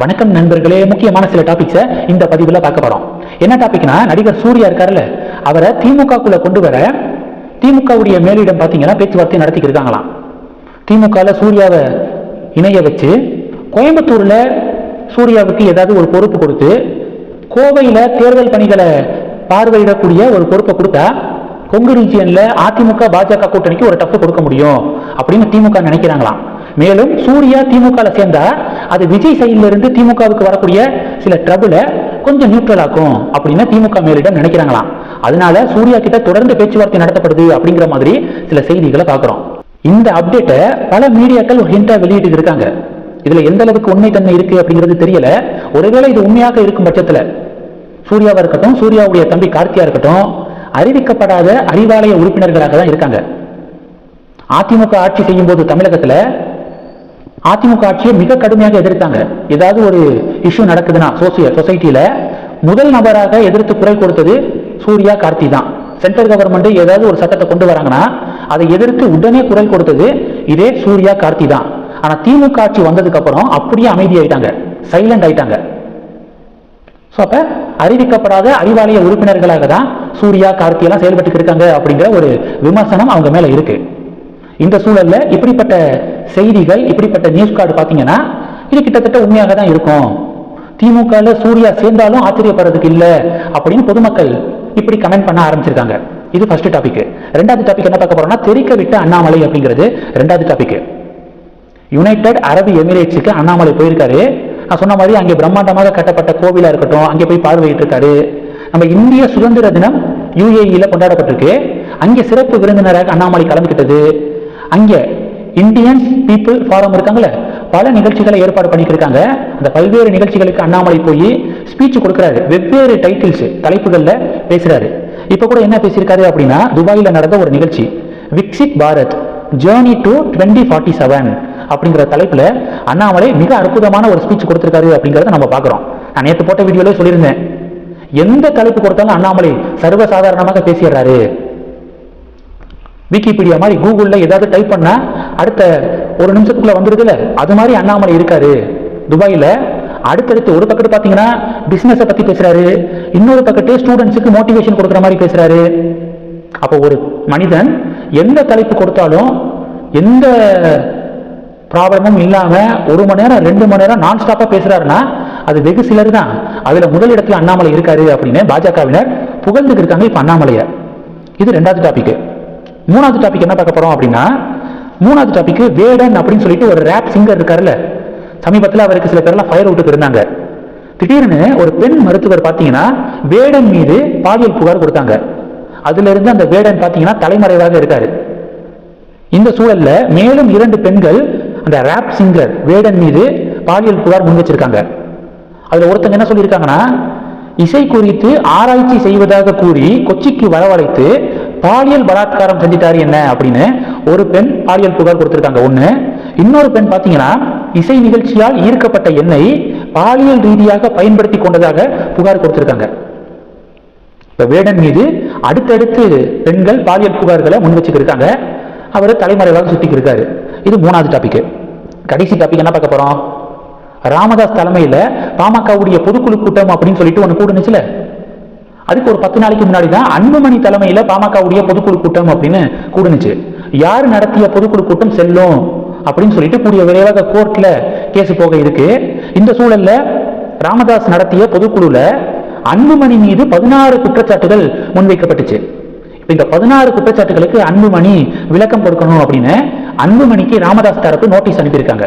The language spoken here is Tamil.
வணக்கம் நண்பர்களே முக்கியமான சில டாபிக்ஸை இந்த பதிவில் பார்க்க போறோம். என்ன டாபிக்னா நடிகர் சூர்யா இருக்காருல்ல அவரை திமுகக்குள்ள கொண்டு வர திமுகவுடைய மேலிடம் பார்த்தீங்கன்னா பேச்சுவார்த்தை நடத்திக்கிட்டு இருக்காங்களாம். திமுகவில் சூர்யாவை இணைய வச்சு கோயம்புத்தூரில் சூர்யாவுக்கு ஏதாவது ஒரு பொறுப்பு கொடுத்து கோவையில் தேர்தல் பணிகளை பார்வையிடக்கூடிய ஒரு பொறுப்பை கொடுத்தா கொங்கு ரீஜியனில் அதிமுக பாஜக கூட்டணிக்கு ஒரு டஃப் கொடுக்க முடியும் அப்படின்னு திமுக நினைக்கிறாங்களாம். மேலும் சூர்யா திமுகவில் சேர்ந்தா அது விஜய் சைடுல இருந்து திமுகவுக்கு வரக்கூடிய சில ட்ரபுளை கொஞ்சம் நியூட்ரல் ஆக்கும் அப்படின்னு திமுக மேலிடம் நினைக்கிறாங்களாம். அதனால சூர்யா கிட்ட தொடர்ந்து பேச்சுவார்த்தை நடத்தப்படுது அப்படிங்கிற மாதிரி சில செய்திகளை பார்க்குறோம். இந்த அப்டேட்டை பல மீடியாக்கள் ஒரு ஹிண்டா வெளியிட்டு இருக்காங்க. இதுல எந்த அளவுக்கு உண்மைத்தன்மை இருக்கு அப்படிங்கிறது தெரியல. ஒருவேளை இது உண்மையாக இருக்கும் பட்சத்துல சூர்யாவா இருக்கட்டும் சூர்யாவுடைய தம்பி கார்த்தியா இருக்கட்டும் அறிவிக்கப்படாத அறிவாலய உறுப்பினர்களாக தான் இருக்காங்க. அதிமுக ஆட்சி செய்யும் போது தமிழகத்துல அதிமுக ஆட்சியை மிக கடுமையாக எதிர்த்தாங்க. ஏதாவது ஒரு இஷ்யூ நடக்குதுன்னா சோசிய சொசைட்டியில் முதல் நபராக எதிர்த்து குரல் கொடுத்தது சூர்யா கார்த்தி தான். சென்ட்ரல் கவர்மெண்ட் ஏதாவது ஒரு சட்டத்தை கொண்டு வராங்கன்னா அதை எதிர்த்து உடனே குரல் கொடுத்தது இதே சூர்யா கார்த்தி தான். ஆனா திமுக ஆட்சி வந்ததுக்கு அப்புறம் அப்படியே அமைதியாயிட்டாங்க. சைலண்ட் ஆயிட்டாங்க. ஸோ அப்போ அறிவிக்கப்படாத அறிவாலய உறுப்பினர்களாக தான் சூர்யா கார்த்தி எல்லாம் செயல்பட்டு இருக்காங்க அப்படிங்கிற ஒரு விமர்சனம் அவங்க மேல இருக்கு. இந்த சூழல்ல இப்படிப்பட்ட செய்திகள் இப்படிப்பட்ட நியூஸ் கார்டு பாத்தீங்கன்னா இது கிட்டத்தட்ட உண்மையாக தான் இருக்கும். திமுகவில் சூர்யா சேர்ந்தாலும் ஆச்சரியப்படுறதுக்கு இல்ல அப்படின்னு பொதுமக்கள் இப்படி கமெண்ட் பண்ண ஆரம்பிச்சிருக்காங்க. இது ஃபர்ஸ்ட் டாபிக் ரெண்டாவது டாபிக் என்ன பார்க்க போறோம்னா தெரிக்க விட்ட அண்ணாமலை அப்படிங்கிறது ரெண்டாவது டாபிக் யுனைடெட் அரபு எமிரேட்ஸுக்கு அண்ணாமலை போயிருக்காரு. நான் சொன்ன மாதிரி அங்கே பிரம்மாண்டமாக கட்டப்பட்ட கோவிலா இருக்கட்டும் அங்கே போய் பார்வையிட்டு இருக்காரு நம்ம இந்திய சுதந்திர தினம் யுஏஇல கொண்டாடப்பட்டிருக்கு. அங்கே சிறப்பு விருந்தினராக அண்ணாமலை கலந்துக்கிட்டது அங்கே இந்தியன்ஸ் பீப்புள் ஃபாரம் இருக்காங்கல்ல பல நிகழ்ச்சிகளை ஏற்பாடு பண்ணிக்கிருக்காங்க. அந்த பல்வேறு நிகழ்ச்சிகளுக்கு அண்ணாமலை போய் ஸ்பீச் கொடுக்குறாரு. வெவ்வேறு டைட்டில்ஸ் தலைப்புகளில் பேசுகிறாரு இப்போ கூட என்ன பேசியிருக்காரு அப்படின்னா துபாயில் நடந்த ஒரு நிகழ்ச்சி. Viksit Bharat journey to twenty forty seven அப்படிங்கிற தலைப்பில் அண்ணாமலை மிக அற்புதமான ஒரு ஸ்பீச் கொடுத்துருக்காரு அப்படிங்கிறத நம்ம பார்க்குறோம். நான் நேற்று போட்ட வீடியோவில் சொல்லியிருந்தேன். எந்த தலைப்பு கொடுத்தாலும் அண்ணாமலை சர்வசாதாரணமாக பேசிடுறாரு. விக்கிபீடியா மாதிரி கூகுளில் ஏதாவது டைப் பண்ணால் அடுத்த ஒரு நிமிஷத்துக்குள்ளே வந்துருதுல அது மாதிரி அண்ணாமலை இருக்காரு. துபாயில் அடுத்தடுத்து ஒரு பக்கத்து பார்த்தீங்கன்னா பிஸ்னஸை பற்றி பேசுகிறாரு இன்னொரு பக்கத்து ஸ்டூடெண்ட்ஸுக்கு மோட்டிவேஷன் கொடுக்குற மாதிரி பேசுகிறாரு அப்போ ஒரு மனிதன் எந்த தலைப்பு கொடுத்தாலும் எந்த ப்ராப்ளமும் இல்லாமல் ஒரு மணி நேரம் ரெண்டு மணி நேரம் நான் ஸ்டாப்பாக பேசுகிறாருன்னா அது வெகு சிலர் தான். அதில் முதல் அண்ணாமலை இருக்காரு அப்படின்னு பாஜகவினர் புகழ்ந்துக்கு இருக்காங்க இப்போ அண்ணாமலையை. இது ரெண்டாவது டாபிக் மூணாவது டாபிக் என்ன பார்க்க போறோம் அப்படின்னா மூணாவது டாபிக் வேடன் அப்படின்னு சொல்லிட்டு ஒரு ரேப் சிங்கர் இருக்காருல்ல. சமீபத்தில் அவருக்கு சில பேர்லாம் ஃபயர் அவுட்டுக்கு இருந்தாங்க. திடீர்னு ஒரு பெண் மருத்துவர் பார்த்தீங்கன்னா வேடன் மீது பாலியல் புகார் கொடுத்தாங்க. அதுல இருந்து அந்த வேடன் பார்த்தீங்கன்னா தலைமறைவாக இருக்காரு. இந்த சூழல்ல மேலும் இரண்டு பெண்கள் அந்த ரேப் சிங்கர் வேடன் மீது பாலியல் புகார் முன் வச்சிருக்காங்க. அதுல ஒருத்தங்க என்ன சொல்லியிருக்காங்கன்னா இசை குறித்து ஆராய்ச்சி செய்வதாக கூறி கொச்சிக்கு வரவழைத்து பாலியல் பலாத்காரம் செஞ்சிட்டாரு என்ன அப்படின்னு ஒரு பெண் பாலியல் புகார் கொடுத்திருக்காங்க. ஒண்ணு. இன்னொரு பெண் பாத்தீங்கன்னா இசை நிகழ்ச்சியால் ஈர்க்கப்பட்ட என்னை பாலியல் ரீதியாக பயன்படுத்தி கொண்டதாக புகார் கொடுத்திருக்காங்க. இப்ப வேடன் மீது அடுத்தடுத்து பெண்கள் பாலியல் புகார்களை முன் வச்சுக்கிருக்காங்க. அவர் தலைமறைவாக சுத்திக்கு இருக்காரு இது மூணாவது டாபிக் கடைசி டாபிக் என்ன பார்க்க போறோம்? ராமதாஸ் தலைமையில பாமகவுடைய பொதுக்குழு கூட்டம் அப்படின்னு சொல்லிட்டு ஒன்று கூடுனுச்சுல. அதுக்கு ஒரு பத்து நாளைக்கு முன்னாடி தான் அன்புமணி தலைமையில பாமகவுடைய பொதுக்குழு கூட்டம் அப்படின்னு கூடுனுச்சு. யார் நடத்திய பொதுக்குழு கூட்டம் செல்லும் அப்படின்னு சொல்லிட்டு கூடிய விரைவாக கோர்ட்ல கேஸ் போக இருக்கு. இந்த சூழல்ல ராமதாஸ் நடத்திய பொதுக்குழுல அன்புமணி மீது பதினாறு குற்றச்சாட்டுகள் முன்வைக்கப்பட்டுச்சு. இப்போ இந்த பதினாறு குற்றச்சாட்டுகளுக்கு அன்புமணி விளக்கம் கொடுக்கணும் அப்படின்னு அன்புமணிக்கு ராமதாஸ் தரப்பு நோட்டீஸ் அனுப்பியிருக்காங்க.